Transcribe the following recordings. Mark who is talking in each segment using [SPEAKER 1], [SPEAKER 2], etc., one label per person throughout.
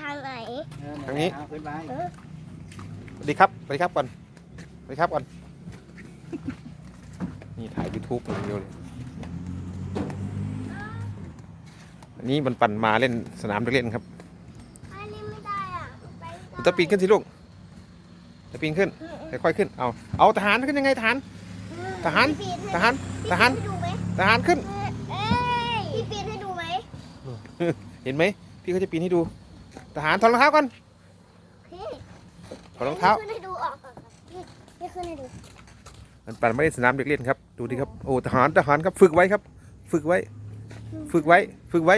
[SPEAKER 1] ทางไหน
[SPEAKER 2] เออ
[SPEAKER 3] ทางนี้
[SPEAKER 2] เอขึ้นไป
[SPEAKER 3] สวัสดีครับ สวัสดีครับก่อน สวัสดีครับก่อน นี่ถ่ายยูทูบอย่างเดียวเลยอันนี้มันปั่นมาเล่นสนามเด็กเล่นครับ
[SPEAKER 1] อันนี้ไม่ได้อะไป
[SPEAKER 3] ตะปีนขึ้นสิลูกตะปีนขึ้นค่อยๆขึ้น เอา เอาทหารขึ้นยังไงทหาร ทหาร
[SPEAKER 1] พี่ปีน
[SPEAKER 3] ทหาร ทหาร
[SPEAKER 1] ให้ดูไหม
[SPEAKER 3] ทหารขึ้น
[SPEAKER 1] เอ้ยพี่ปีนให้ดูไหม
[SPEAKER 3] เห็นไหม พี่เขาจะปีนให้ดู ทหารถอดรองเท้าก่อน
[SPEAKER 1] พี่
[SPEAKER 3] ถอดรองเท้า
[SPEAKER 1] ขึ้นให้ดูออกก่อนครับพี่พี่ขึ้นให้ดู
[SPEAKER 3] มันปั่นไม่ได้สนามเด็กเล่นครับ ดูดิครับ โอ้ทหารทหารครับ ฝึกไว้ครับ ฝึกไว้ ฝึกไว้ ฝึกไว้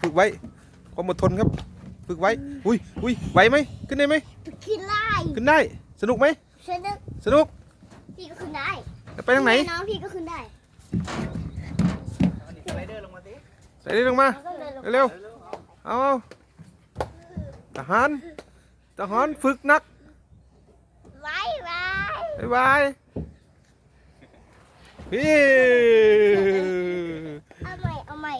[SPEAKER 3] ฝึกไว้ ความอดทนครับ ฝึกไว้ อุ้ยอุ้ยไหวไหม ขึ้นได้ไหม
[SPEAKER 1] ขึ้นไล่
[SPEAKER 3] ขึ้นได้ สนุกไหม
[SPEAKER 1] ฉันนึก
[SPEAKER 3] สนุก
[SPEAKER 1] พี่ก็ขึ้นได้
[SPEAKER 3] จะไปทางไหน
[SPEAKER 1] น้องพี่ก็ขึ้นได้
[SPEAKER 2] เอาดิสไลเดอร์ลงมาสิ
[SPEAKER 3] ใส่เร็วลงมา
[SPEAKER 1] แล้วก็เดินลง
[SPEAKER 3] เร็ว
[SPEAKER 2] เร็วๆเอา
[SPEAKER 3] เอา ทหารทหารฝึกหนัก
[SPEAKER 1] ไว้ไว้
[SPEAKER 3] บ๊ายบายพี่
[SPEAKER 1] เอาใหม่เอาใหม่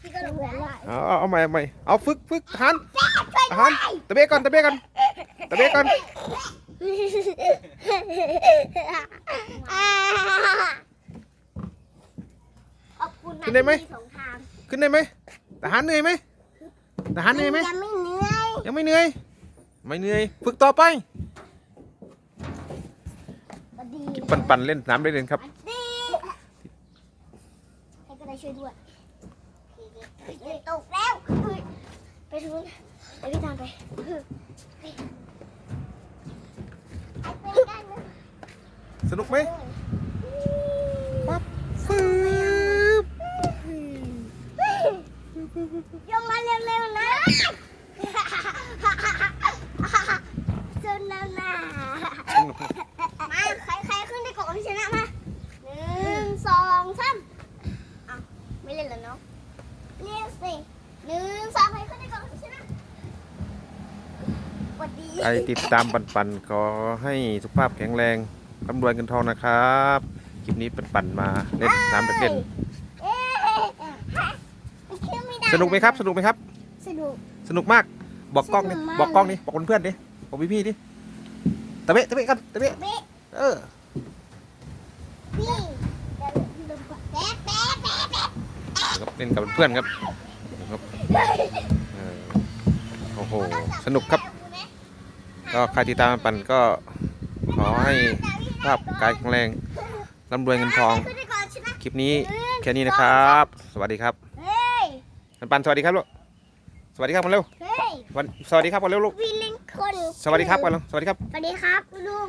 [SPEAKER 1] พี่ก็ลงได้
[SPEAKER 3] เอาเอาเอาใหม่เอาใหม่เอาฝึกฝึกทหารทหารตะเบะก่อนตะเบะก่อนตะเบะก่อน
[SPEAKER 1] ขอบคุณนะที่มีสองทาง
[SPEAKER 3] ขึ้นได้ไหมทหารเหนื่อยไหมทหารเหนื่อยไหม
[SPEAKER 1] ยังไม่เหนื่อ ย
[SPEAKER 3] ยังไม่เหนื่อย ไม่เหนื่อย ฝึกต่อไป
[SPEAKER 1] สวัสดี
[SPEAKER 3] ปั่นปั่นเล่นน้ำได้เล่นครับ
[SPEAKER 1] สวัสดีให้ก็ได้ช่วยด้วยตกแล้ว ไปทางนู้นไปพี่ตามไปไปกันนะ
[SPEAKER 3] สนุกไหมปั๊บฟืบ
[SPEAKER 1] ยงมาเร็วๆนะจนนานามาใครใครขึ้นได้ก่อนพี่ชนะมาหนึ่งสองสามอ้าวไม่เล่นแล้วเนาะเล่น สิหนึ่งสองใครขึ้นได้ก่อนพี่ชนะสวัสดี
[SPEAKER 3] ใครติดตามปั่นปั่นขอให้สุขภาพแข็งแรงร่ำรวยเงินทองนะครับคลิปนี้ปั่นปั่นมาเล่นน้ำเล่น
[SPEAKER 1] เอ๊ะขึ้นไม่ได้
[SPEAKER 3] สนุกไหมครับ สนุกไหมครับ
[SPEAKER 1] สนุก
[SPEAKER 3] สนุกมากบอกกล้องดิ
[SPEAKER 1] สนุกมาก
[SPEAKER 3] บอกกล้องดิบอกเพื่อนๆดิบอกพี่ๆดิตะเบะตะเบะกันตะเบะ
[SPEAKER 1] เบ๊ะ
[SPEAKER 3] เออ
[SPEAKER 1] พี่แป๊ะแป๊ะแป๊ะแป๊ะ
[SPEAKER 3] ครับเล่นกับเพื่อนครับครับ เออโอ้โห สนุกครับ ก็ใครติดตามปั่นก็ขอให้ภาพกายแข็งแรงร่ำรวยเงินทอง
[SPEAKER 1] ขึ้นได้ก่อนชนะ
[SPEAKER 3] คลิปนี้แค่นี้นะครับ สวัสดีครับ
[SPEAKER 1] เฮ้ย
[SPEAKER 3] ปันปันสวัสดีครับลูก สวัสดีครับกันเร็ว
[SPEAKER 1] เฮ้ย
[SPEAKER 3] วันสวัสดีครับกันเร็วลูก
[SPEAKER 1] พี่ลิงคน
[SPEAKER 3] สวัสดีครับกันเร็วสวัสดีครับ
[SPEAKER 1] สวัสดีครับลุง